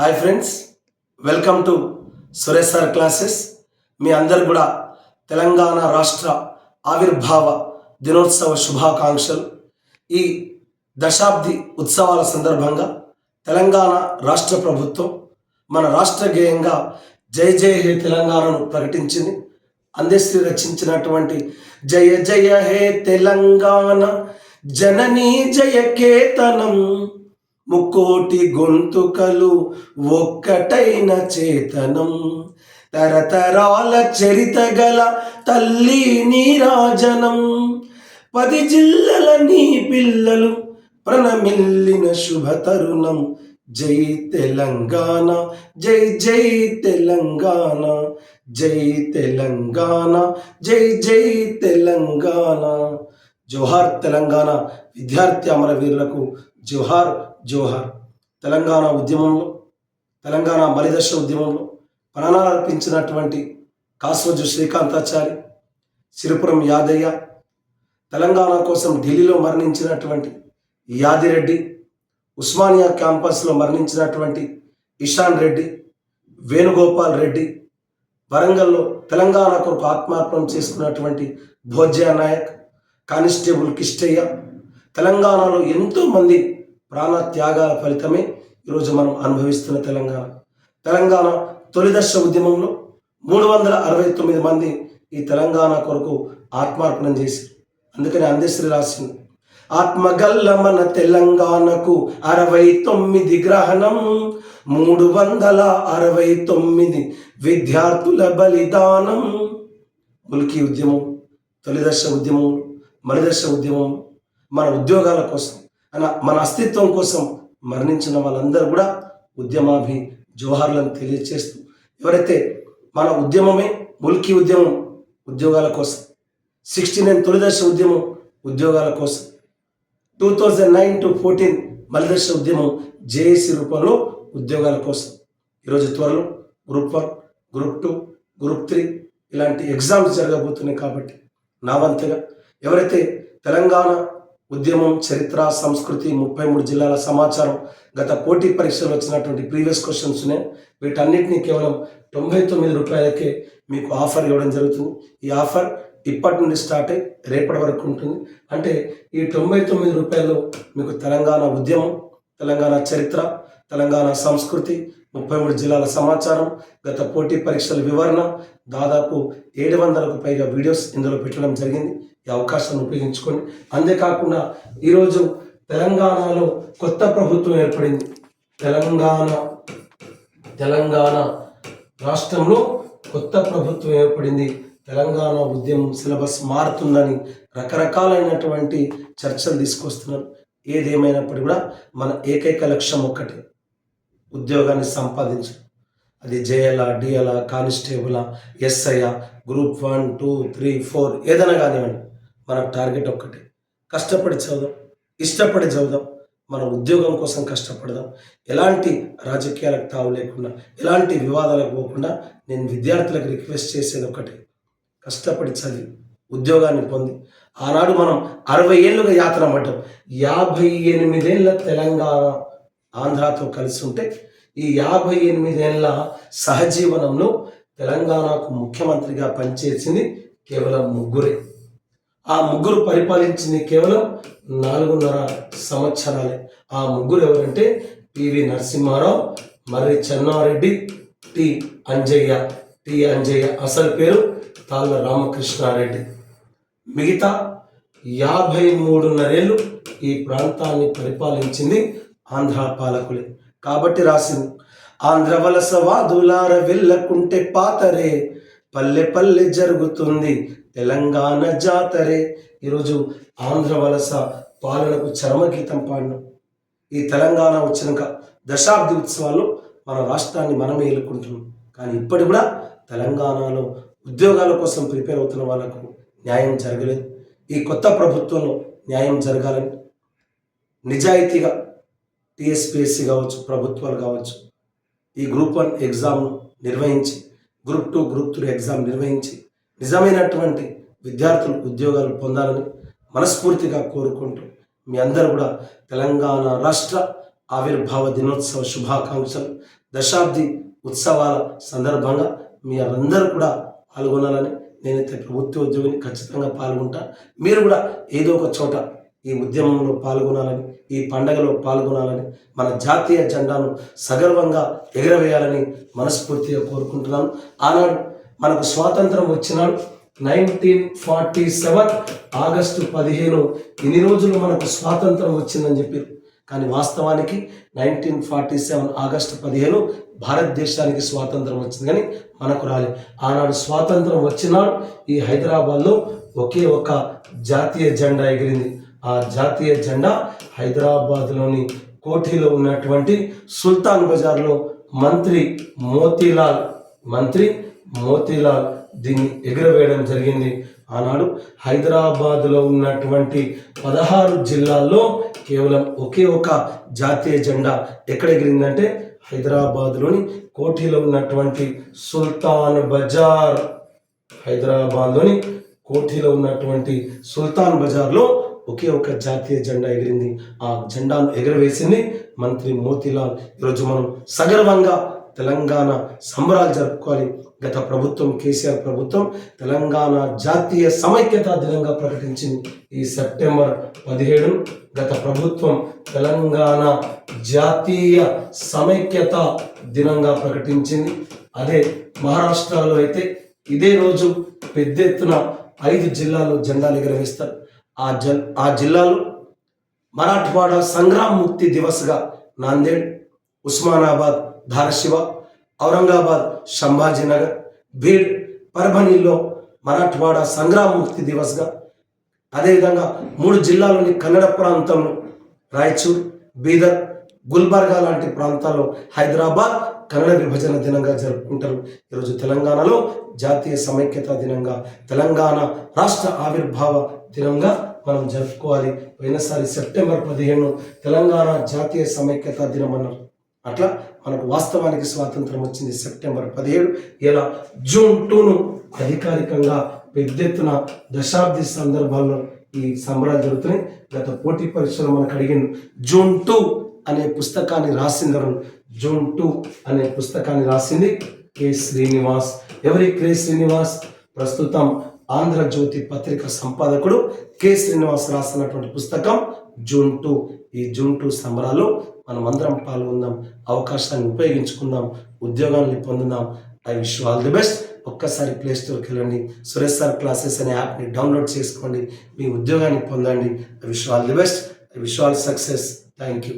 Hi friends welcome to Suresh sir classes మీ అందరు కూడా తెలంగాణ రాష్ట్ర ఆవిర్భావ దినోత్సవ శుభాకాంక్షలు. ఈ దశాబ్ది ఉత్సవాల సందర్భంగా తెలంగాణ రాష్ట్ర ప్రభుత్వం మన రాష్ట్ర గేయంగా జై జై హే తెలంగాణను ప్రకటించింది. అందశ్రీ రచించినటువంటి జయ జయ హే తెలంగాణ జననీ జయ కేతనం. ముక్కోటి గొంతుకలు ఒక్కటైన చేతనం. తరతరాల చరిత గల తల్లి నీరాజనం. పది జిల్లల నీ పిల్లలు ప్రణమిల్లిన శుభ తరుణం. జై తెలంగాణ జై జై తెలంగాణ జై తెలంగాణ జై జై తెలంగాణ. జోహార్ తెలంగాణ విద్యార్థి అమరవీరులకు జోహార్ జోహార్. తెలంగాణ ఉద్యమంలో తెలంగాణ మలిదర్శ ఉద్యమంలో ప్రాణాలు అర్పించినటువంటి కాసోజు శ్రీకాంతాచారి సిరిపురం యాదయ్య తెలంగాణ కోసం ఢిల్లీలో మరణించినటువంటి యాదిరెడ్డి ఉస్మానియా క్యాంపస్లో మరణించినటువంటి ఇషాన్ రెడ్డి వేణుగోపాల్ రెడ్డి వరంగల్లో తెలంగాణ కొరకు ఆత్మార్పణం చేసుకున్నటువంటి భోజ్యా నాయక్ కానిస్టేబుల్ కిష్టయ్య తెలంగాణలో ఎంతోమంది ప్రాణ త్యాగాల ఫలితమే ఈరోజు మనం అనుభవిస్తున్న తెలంగాణ. తెలంగాణ తొలిదశ ఉద్యమంలో మూడు వందల అరవై తొమ్మిది మంది ఈ తెలంగాణ కొరకు ఆత్మార్పణం చేశారు. అందుకని అందశ్రీ రాసింది ఆత్మగల్ల మన తెలంగాణకు అరవై తొమ్మిది గ్రహణం మూడు వందల అరవై తొమ్మిది విద్యార్థుల బలిదానం. ముల్కీ ఉద్యమం తొలిదశ ఉద్యమం మలిదశ ఉద్యమం మన ఉద్యోగాల కోసం మన మన అస్తిత్వం కోసం మరణించిన వాళ్ళందరూ కూడా ఉద్యమాభి జోహార్లను తెలియచేస్తూ ఎవరైతే మన ఉద్యమమే ముల్కీ ఉద్యమం ఉద్యోగాల కోసం సిక్స్టీ నైన్ తొలిదర్శ ఉద్యమం ఉద్యోగాల కోసం two thousand nine to fourteen మలిదర్శ ఉద్యమం జేఏసీ రూపంలో ఉద్యోగాల కోసం. ఈరోజు త్వరలో group one group two group three ఇలాంటి ఎగ్జామ్స్ జరగబోతున్నాయి కాబట్టి నా వంతుగా ఎవరైతే తెలంగాణ ఉద్యమం చరిత్ర సంస్కృతి ముప్పై మూడు జిల్లాల సమాచారం గత పోటీ పరీక్షలు వచ్చినటువంటి ప్రీవియస్ క్వశ్చన్స్ ఉన్నాయి. వీటన్నిటిని కేవలం తొంభై తొమ్మిది రూపాయలకే మీకు ఆఫర్ ఇవ్వడం జరుగుతుంది. ఈ ఆఫర్ ఇప్పటి నుండి స్టార్ట్ అయ్యి రేపటి వరకు ఉంటుంది. అంటే ఈ తొంభై తొమ్మిది రూపాయలు మీకు తెలంగాణ ఉద్యమం తెలంగాణ చరిత్ర తెలంగాణ సంస్కృతి ముప్పై మూడు జిల్లాల సమాచారం గత పోటీ పరీక్షల వివరణ దాదాపు ఏడు వందలకు పైగా వీడియోస్ ఇందులో పెట్టడం జరిగింది. ఈ అవకాశాన్ని ఉపయోగించుకొని అంతేకాకుండా ఈరోజు తెలంగాణలో కొత్త ప్రభుత్వం ఏర్పడింది. తెలంగాణ తెలంగాణ రాష్ట్రంలో కొత్త ప్రభుత్వం ఏర్పడింది. తెలంగాణ ఉద్యమం సిలబస్ మారుతుందని రకరకాలైనటువంటి చర్చలు తీసుకొస్తున్నారు. ఏదేమైనప్పుడు కూడా మన ఏకైక లక్ష్యం ఒక్కటే ఉద్యోగాన్ని సంపాదించడం. అది జేఎలా డిఎలా కానిస్టేబులా SI group one two three four ఏదైనా కానివ్వండి. మన టార్గెట్ ఒక్కటే. కష్టపడి చదువుదాం ఇష్టపడి చదువుదాం మన ఉద్యోగం కోసం కష్టపడదాం. ఎలాంటి రాజకీయాలకు తావు లేకుండా ఎలాంటి వివాదాలకు పోకుండా నేను విద్యార్థులకు రిక్వెస్ట్ చేసేది ఒకటే కష్టపడి చదివి ఉద్యోగాన్ని పొంది ఆనాడు మనం అరవై ఏళ్ళుగా యాత్ర పడ్డాం. యాభై ఎనిమిదేళ్ళ తెలంగాణ ఆంధ్రాతో కలిసి ఉంటే ఈ యాభై ఎనిమిదేళ్ళ సహజీవనంలో తెలంగాణకు ముఖ్యమంత్రిగా పనిచేసింది కేవలం ముగ్గురే. ఆ ముగ్గురు పరిపాలించింది కేవలం నాలుగున్నర సంవత్సరాలే. ఆ ముగ్గురు ఎవరంటే PV Narasimha Rao Marri Chenna Reddy T. Anjaiah. T. Anjaiah అసలు పేరు తాళ్ళ రామకృష్ణారెడ్డి. మిగతా యాభై మూడున్నరేళ్ళు ఈ ప్రాంతాన్ని పరిపాలించింది ఆంధ్ర పాలకులే. కాబట్టి రాసింది ఆంధ్ర వలస వాదులార వెళ్ళకుంటే పాతరే పల్లె పల్లె జరుగుతుంది తెలంగాణ జాతరే. ఈరోజు ఆంధ్ర వలస పాలనకు చరమగీతం పాడినాం ఈ తెలంగాణ వచ్చినాక దశాబ్ది ఉత్సవాల్లో మన రాష్ట్రాన్ని మనమే ఎలుకుంటున్నాం. కానీ ఇప్పటి కూడా తెలంగాణలో ఉద్యోగాల కోసం ప్రిపేర్ అవుతున్న వాళ్ళకు న్యాయం జరగలేదు. ఈ కొత్త ప్రభుత్వంలో న్యాయం జరగాలని నిజాయితీగా టీఎస్పిఎస్సి కావచ్చు ప్రభుత్వాలు కావచ్చు ఈ గ్రూప్ వన్ ఎగ్జామ్ నిర్వహించి group two group three exam నిర్వహించి నిజమైనటువంటి విద్యార్థులు ఉద్యోగాలు పొందాలని మనస్ఫూర్తిగా కోరుకుంటూ మీ అందరూ కూడా తెలంగాణ రాష్ట్ర ఆవిర్భావ దినోత్సవ శుభాకాంక్షలు దశాబ్ది ఉత్సవాల సందర్భంగా మీ అందరూ కూడా పాల్గొనాలని నేనైతే ప్రభుత్వ ఉద్యోగిని ఖచ్చితంగా పాల్గొంటా. మీరు కూడా ఏదో ఒక చోట ఈ ఉద్యమంలో పాల్గొనాలని ఈ పండగలో పాల్గొనాలని మన జాతీయ జెండాను సగర్వంగా ఎగరవేయాలని మనస్ఫూర్తిగా కోరుకుంటున్నాను. ఆనాడు మనకు స్వాతంత్రం వచ్చినాడు నైన్టీన్ ఫార్టీ సెవెన్ ఆగస్టు పదిహేను ఇన్ని రోజులు మనకు స్వాతంత్రం వచ్చిందని చెప్పారు. కానీ వాస్తవానికి నైన్టీన్ ఫార్టీ సెవెన్ ఆగస్టు పదిహేను భారతదేశానికి స్వాతంత్రం వచ్చింది కానీ మనకు రాలే ఆనాడు స్వాతంత్రం వచ్చినాడు ఈ హైదరాబాద్లో ఒకే ఒక జాతీయ జెండా ఎగిరింది. ఆ జాతీయ జెండా హైదరాబాద్లోని కోఠీలో ఉన్నటువంటి సుల్తాన్ బజార్లో మంత్రి మోతీలాల్ మంత్రి మోతీలాల్ దీన్ని ఎగురవేయడం జరిగింది. ఆనాడు హైదరాబాద్లో ఉన్నటువంటి పదహారు జిల్లాల్లో కేవలం ఒకే ఒక జాతీయ జెండా ఎక్కడ ఎగిరిందంటే హైదరాబాద్లోని కోఠీలో ఉన్నటువంటి సుల్తాన్ బజార్. హైదరాబాద్లోని కోఠీలో ఉన్నటువంటి సుల్తాన్ బజార్లో ఒకే ఒక జాతీయ జెండా ఎగిరింది. ఆ జెండాను ఎగరవేసింది మంత్రి మోతీలాల్. ఈరోజు మనం సగర్వంగా తెలంగాణ సంబరాలు జరుపుకోవాలి. గత ప్రభుత్వం కేసీఆర్ ప్రభుత్వం తెలంగాణ జాతీయ సమైక్యత దినంగా ప్రకటించింది. ఈ సెప్టెంబర్ పదిహేడు గత ప్రభుత్వం తెలంగాణ జాతీయ సమైక్యత దినంగా ప్రకటించింది. అదే మహారాష్ట్రలో అయితే ఇదే రోజు పెద్ద ఎత్తున ఐదు జిల్లాలు జెండాలు ఎగరవేస్తారు. ఆ జల్ ఆ జిల్లాలో మరాఠ్వాడ సంగ్రామ్ ముక్తి దివస్గా నాందేడ్ ఉస్మానాబాద్ ధారశివ ఔరంగాబాద్ సంభాజీనగర్ బీడ్ పర్భణిలో మరాఠ్వాడ సంగ్రామముక్తి దివస్గా. అదేవిధంగా మూడు జిల్లాలోని కన్నడ ప్రాంతంలో రాయచూర్ బీదర్ గుల్బర్గా లాంటి ప్రాంతాల్లో హైదరాబాద్ కన్నడ విభజన దినంగా జరుపుకుంటారు. ఈరోజు తెలంగాణలో జాతీయ సమైక్యత దినంగా తెలంగాణ రాష్ట్ర ఆవిర్భావ దినంగా మనం జరుపుకోవాలి. పోయినసారి సెప్టెంబర్ పదిహేను తెలంగాణ జాతీయ సమైక్యత దినం అన్నారు అట్లా మనకు వాస్తవానికి స్వాతంత్రం వచ్చింది సెప్టెంబర్ పదిహేడు. ఇలా జూన్ టూను అధికారికంగా పెద్ద ఎత్తున దశాబ్ది సందర్భాల్లో ఈ సంబరాలు జరుగుతున్నాయి. గత పోటీ పరీక్షలో మనకు అడిగిన జూన్ టూ అనే పుస్తకాన్ని రాసిందరు జూన్ టూ అనే పుస్తకాన్ని రాసింది కె శ్రీనివాస్. ఎవరి కె శ్రీనివాస్? ప్రస్తుతం ఆంధ్రజ్యోతి పత్రిక సంపాదకుడు కె శ్రీనివాస్ రాసినటువంటి పుస్తకం జూన్ టూ. ఈ జూన్ టూ సంబరాలు మనం అందరం పాల్గొందాం అవకాశాన్ని ఉపయోగించుకుందాం ఉద్యోగాన్ని పొందుదాం. I wish all the best. ఒక్కసారి ప్లే స్టోర్కి వెళ్ళండి. సురేష్ సార్ క్లాసెస్ అనే యాప్ని డౌన్లోడ్ చేసుకోండి. మీ ఉద్యోగాన్ని పొందండి. I wish all the best. I wish all success. Thank you.